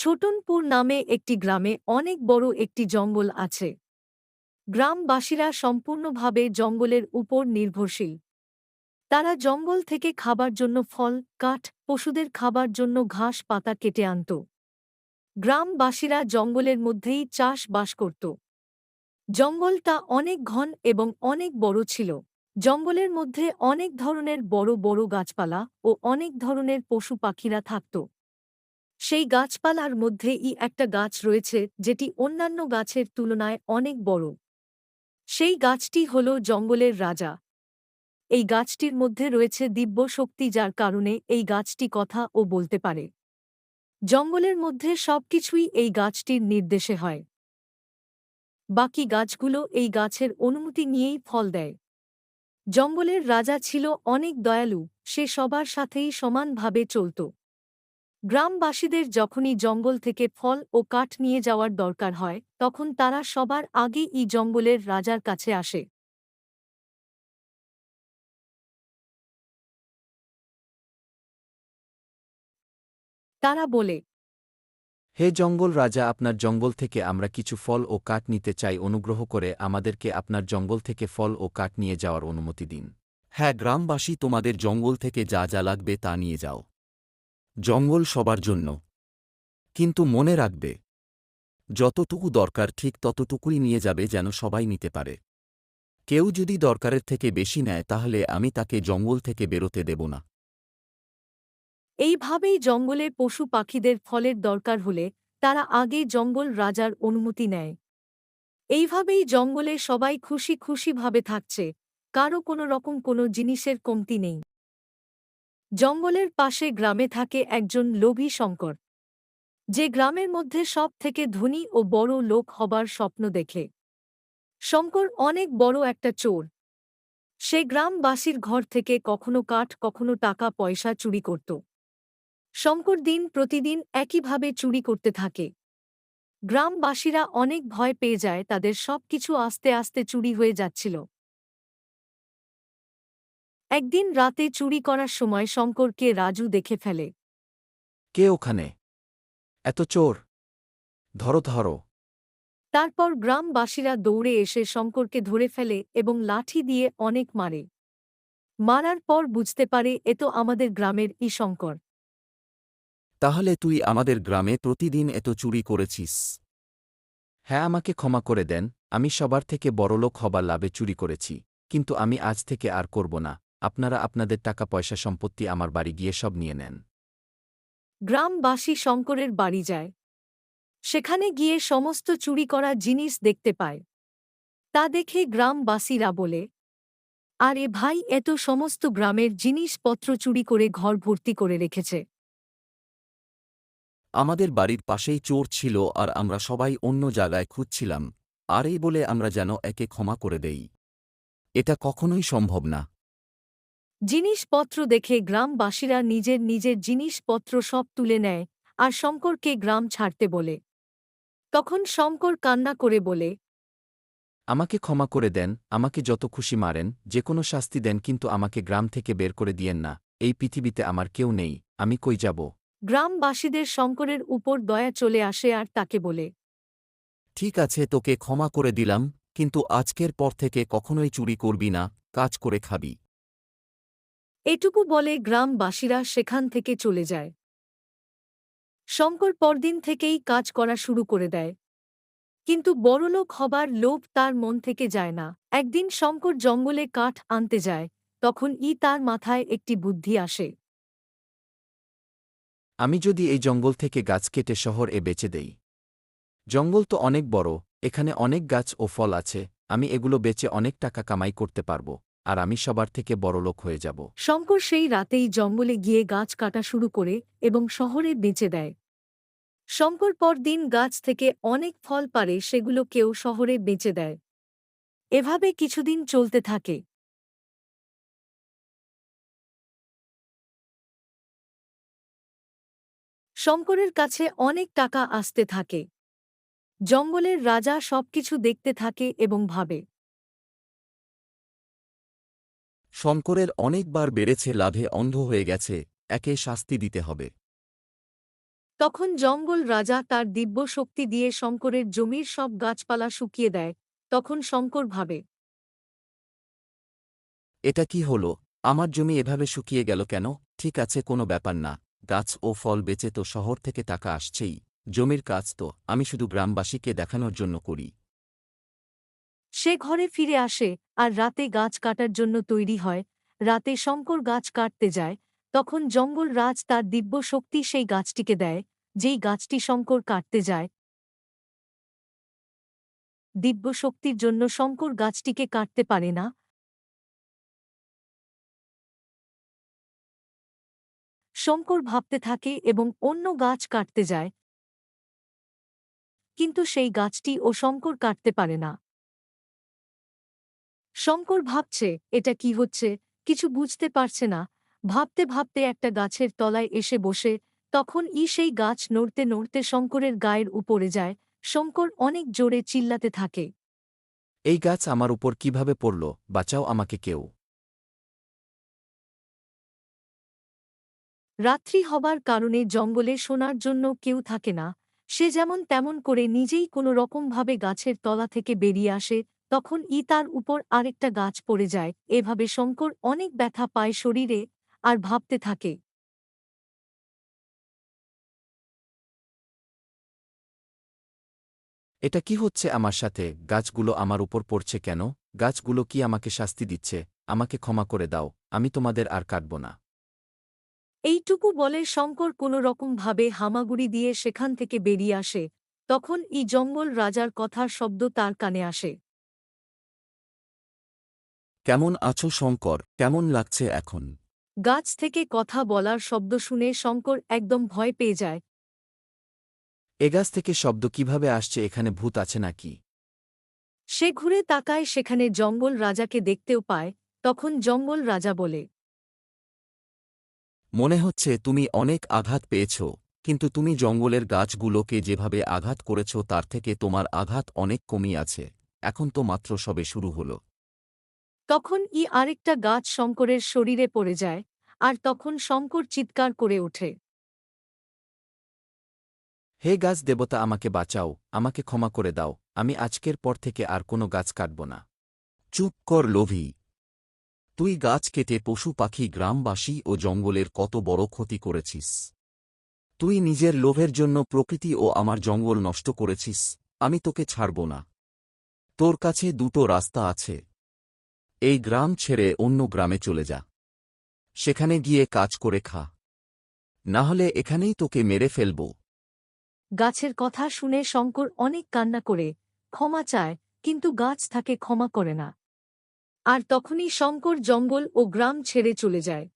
ছোটনপুর নামে একটি গ্রামে অনেক বড় একটি জঙ্গল আছে। গ্রামবাসীরা সম্পূর্ণভাবে জঙ্গলের উপর নির্ভরশীল। তারা জঙ্গল থেকে খাবার জন্য ফল, কাঠ, পশুদের খাবার জন্য ঘাস, পাতা কেটে আনত। গ্রামবাসীরা জঙ্গলের মধ্যেই চাষবাস করত। জঙ্গলটা অনেক ঘন এবং অনেক বড় ছিল। জঙ্গলের মধ্যে অনেক ধরনের বড় বড় গাছপালা ও অনেক ধরনের পশু পাখিরা থাকত। সেই গাছপালার মধ্যেই একটা গাছ রয়েছে, যেটি অন্যান্য গাছের তুলনায় অনেক বড়। সেই গাছটি হল জঙ্গলের রাজা। এই গাছটির মধ্যে রয়েছে দিব্য শক্তি যার কারণে এই গাছটি কথা ও বলতে পারে। জঙ্গলের মধ্যে সবকিছুই এই গাছটির নির্দেশে হয়। বাকি গাছগুলো এই গাছের অনুমতি নিয়েই ফল দেয়। জঙ্গলের রাজা ছিল অনেক দয়ালু, সে সবার সাথেই সমানভাবে চলত। গ্রামবাসীদের যখনই জঙ্গল থেকে ফল ও কাঠ নিয়ে যাওয়ার দরকার হয় তখন তারা সবার আগে ই জঙ্গলের রাজার কাছে আসে। তারা বলে হে জঙ্গল রাজা আপনার জঙ্গল থেকে আমরা কিছু ফল ও কাঠ নিতে চাই অনুগ্রহ করে আমাদেরকে আপনার জঙ্গল থেকে ফল ও কাঠ নিয়ে যাওয়ার অনুমতি দিন। হ্যাঁ গ্রামবাসী তোমাদের জঙ্গল থেকে যা যা লাগবে তা নিয়ে যাও। জঙ্গল সবার জন্য। কিন্তু মনে রাখবে, যতটুকু দরকার ঠিক ততটুকুই নিয়ে যাবে যেন সবাই নিতে পারে। কেউ যদি দরকারের থেকে বেশি নেয় তাহলে আমি তাকে জঙ্গল থেকে বেরোতে দেব না। এইভাবেই জঙ্গলের পশু পাখিদের ফলের দরকার হলে তারা আগে জঙ্গল রাজার অনুমতি নেয়। এইভাবেই জঙ্গলে সবাই খুশি খুশিভাবে থাকছে কারও কোনো রকম কোনো জিনিসের কমতি নেই। জঙ্গলের পাশে গ্রামে থাকে একজন লোভী শঙ্কর। যে গ্রামের মধ্যে সব থেকে ধনী ও বড় লোক হবার স্বপ্ন দেখে। শঙ্কর অনেক বড় একটা চোর। সে গ্রামবাসীর ঘর থেকে কখনো কাঠ, কখনো টাকা, পয়সা চুরি করত। শঙ্কর দিন প্রতিদিন একইভাবে চুরি করতে থাকে। গ্রামবাসীরা অনেক ভয় পেয়ে যায়, তাদের সব কিছু আস্তে আস্তে চুরি হয়ে যাচ্ছিল। একদিন রাতে চুরি করার সময় শঙ্করকে রাজু দেখে ফেলে। কে ওখানে? এত চোর। ধরো ধরো। তারপর গ্রামবাসীরা দৌড়ে এসে শঙ্করকে ধরে ফেলে এবং লাঠি দিয়ে অনেক মারে। মারার পর বুঝতে পারে এ তো আমাদের গ্রামের ই শঙ্কর। তাহলে তুই আমাদের গ্রামে প্রতিদিন এত চুরি করেছিস। হ্যাঁ আমাকে ক্ষমা করে দেন আমি সবার থেকে বড়লোক হবার লাভে চুরি করেছি কিন্তু আমি আজ থেকে আর করব না। আপনারা আপনাদের টাকা পয়সা সম্পত্তি আমার বাড়ি গিয়ে সব নিয়ে নেন। গ্রামবাসী শঙ্করের বাড়ি যায়। সেখানে গিয়ে সমস্ত চুরি করা জিনিস দেখতে পায়। তা দেখে গ্রামবাসীরা বলে আরে ভাই এত সমস্ত গ্রামের জিনিসপত্র চুরি করে ঘর ভর্তি করে রেখেছে। আমাদের বাড়ির পাশেই চোর ছিল আর আমরা সবাই অন্য জায়গায় খুঁজছিলাম। আর এই বলে আমরা যেন একে ক্ষমা করে দেই। এটা কখনোই সম্ভব না। জিনিসপত্র দেখে গ্রামবাসীরা নিজের নিজের জিনিসপত্র সব তুলে নেয় আর শঙ্করকে গ্রাম ছাড়তে বলে। তখন শঙ্কর কান্না করে বলে আমাকে ক্ষমা করে দেন আমাকে যত খুশি মারেন যে কোনো শাস্তি দেন কিন্তু আমাকে গ্রাম থেকে বের করে দিয়েন না এই পৃথিবীতে আমার কেউ নেই আমি কই যাব? গ্রামবাসীদের শঙ্করের উপর দয়া চলে আসে আর তাকে বলে ঠিক আছে তোকে ক্ষমা করে দিলাম কিন্তু আজকের পর থেকে কখনোই চুরি করবি না কাজ করে খাবি। এটুকু বলে গ্রামবাসীরা সেখান থেকে চলে যায়। শঙ্কর পরদিন থেকেই কাজ করা শুরু করে দেয়। কিন্তু বড়লোক হবার লোভ তার মন থেকে যায় না। একদিন শঙ্কর জঙ্গলে কাঠ আনতে যায়, তখন ই তার মাথায় একটি বুদ্ধি আসে। আমি যদি এই জঙ্গল থেকে গাছ কেটে শহর এ বেচে দেই। জঙ্গল তো অনেক বড়, এখানে অনেক গাছ ও ফল আছে, আমি এগুলো বেচে অনেক টাকা কামাই করতে পারব। আর আমি সবার থেকে বড়লোক হয়ে যাব। শঙ্কর সেই রাতেই জঙ্গলে গিয়ে গাছ কাটা শুরু করে এবং শহরে বেঁচে দেয়। শঙ্কর পরদিন গাছ থেকে অনেক ফল পারে সেগুলো কেউ শহরে বেঁচে দেয়। এভাবে কিছুদিন চলতে থাকে। শঙ্করের কাছে অনেক টাকা আসতে থাকে। জঙ্গলের রাজা সবকিছু দেখতে থাকে এবং ভাবে। শঙ্করের অনেকবার বেড়েছে লাভে অন্ধ হয়ে গেছে একে শাস্তি দিতে হবে। তখন জঙ্গল রাজা তার দিব্য শক্তি দিয়ে শঙ্করের জমির সব গাছপালা শুকিয়ে দেয় তখন শঙ্কর ভাবে এটা কি হল? আমার জমি এভাবে শুকিয়ে গেল কেন? ঠিক আছে কোনো ব্যাপার না। গাছ ও ফল বেচে তো শহর থেকে টাকা আসছেই। জমির কাজ তো আমি শুধু গ্রামবাসীকে দেখানোর জন্য করি। সে ঘরে ফিরে আসে আর রাতে গাছ কাটার জন্য তৈরি হয়। রাতে শঙ্কর গাছ কাটতে যায়। তখন জঙ্গল রাজ তার দিব্য শক্তি সেই গাছটিকে দেয়, যেই গাছটি শঙ্কর কাটতে যায়। দিব্য শক্তির জন্য শঙ্কর গাছটিকে কাটতে পারে না। শঙ্কর ভাবতে থাকে এবং অন্য গাছ কাটতে যায়। কিন্তু সেই গাছটি ও শঙ্কর কাটতে পারে না। শঙ্কর ভাবছে এটা কি হচ্ছে? কিছু বুঝতে পারছে না। ভাবতে ভাবতে একটা গাছের তলায় এসে বসে তখন ই সেই গাছ নড়তে নড়তে শঙ্করের গায়ের উপরে যায়। শঙ্কর অনেক জোরে চিল্লাতে থাকে। এই গাছ আমার উপর কীভাবে পড়ল? বাঁচাও আমাকে কেউ। রাত্রি হবার কারণে জঙ্গলে শোনার জন্য কেউ থাকে না। সে যেমন তেমন করে নিজেই কোনো রকমভাবে গাছের তলা থেকে বেরিয়ে আসে তখন ই তার উপর আরেকটা গাছ পড়ে যায়। এভাবে শঙ্কর অনেক ব্যথা পায় শরীরে আর ভাবতে থাকে। এটা কি হচ্ছে আমার সাথে? গাছগুলো আমার উপর পড়ছে কেন? গাছগুলো কি আমাকে শাস্তি দিচ্ছে? আমাকে ক্ষমা করে দাও আমি তোমাদের আর কাটব না। এইটুকু বলে শঙ্কর কোনো রকমভাবে হামাগুড়ি দিয়ে সেখান থেকে বেরিয়ে আসে। তখন ই জঙ্গল রাজার কথার শব্দ তার কানে আসে। কেমন আছো শঙ্কর? কেমন লাগছে এখন? গাছ থেকে কথা বলার শব্দ শুনে শঙ্কর একদম ভয় পেয়ে যায়। এ গাছ থেকে শব্দ কীভাবে আসছে? এখানে ভূত আছে নাকি? সে ঘুরে তাকায় সেখানে জঙ্গল রাজাকে দেখতেও পায় তখন জঙ্গল রাজা বলে মনে হচ্ছে তুমি অনেক আঘাত পেয়েছ কিন্তু তুমি জঙ্গলের গাছগুলোকে যেভাবে আঘাত করেছ তার থেকে তোমার আঘাত অনেক কমই আছে। এখন তো মাত্র সবে শুরু হলো। তখন ই আরেকটা গাছ শঙ্করের শরীরে পড়ে যায়, আর তখন শঙ্কর চিৎকার করে ওঠে। হে গাছ দেবতা, আমাকে বাঁচাও, আমাকে ক্ষমা করে দাও, আমি আজকের পর থেকে আর কোনো গাছ কাটব না। চুপ কর লোভী। তুই গাছ কেটে পশু, পাখি, গ্রামবাসী ও জঙ্গলের কত বড় ক্ষতি করেছিস। তুই নিজের লোভের জন্য প্রকৃতি ও আমার জঙ্গল নষ্ট করেছিস, আমি তোকে ছাড়ব না। তোর কাছে দুটো রাস্তা আছে। এই গ্রাম ছেড়ে অন্য গ্রামে চলে যা। সেখানে গিয়ে কাজ করে খা। না হলে এখানেই তোকে মেরে ফেলব। গাছের কথা শুনে শঙ্কর অনেক কান্না করে, ক্ষমা চায়, কিন্তু গাছ তাকে ক্ষমা করে না। আর তখনই শঙ্কর জঙ্গল ও গ্রাম ছেড়ে চলে যায়।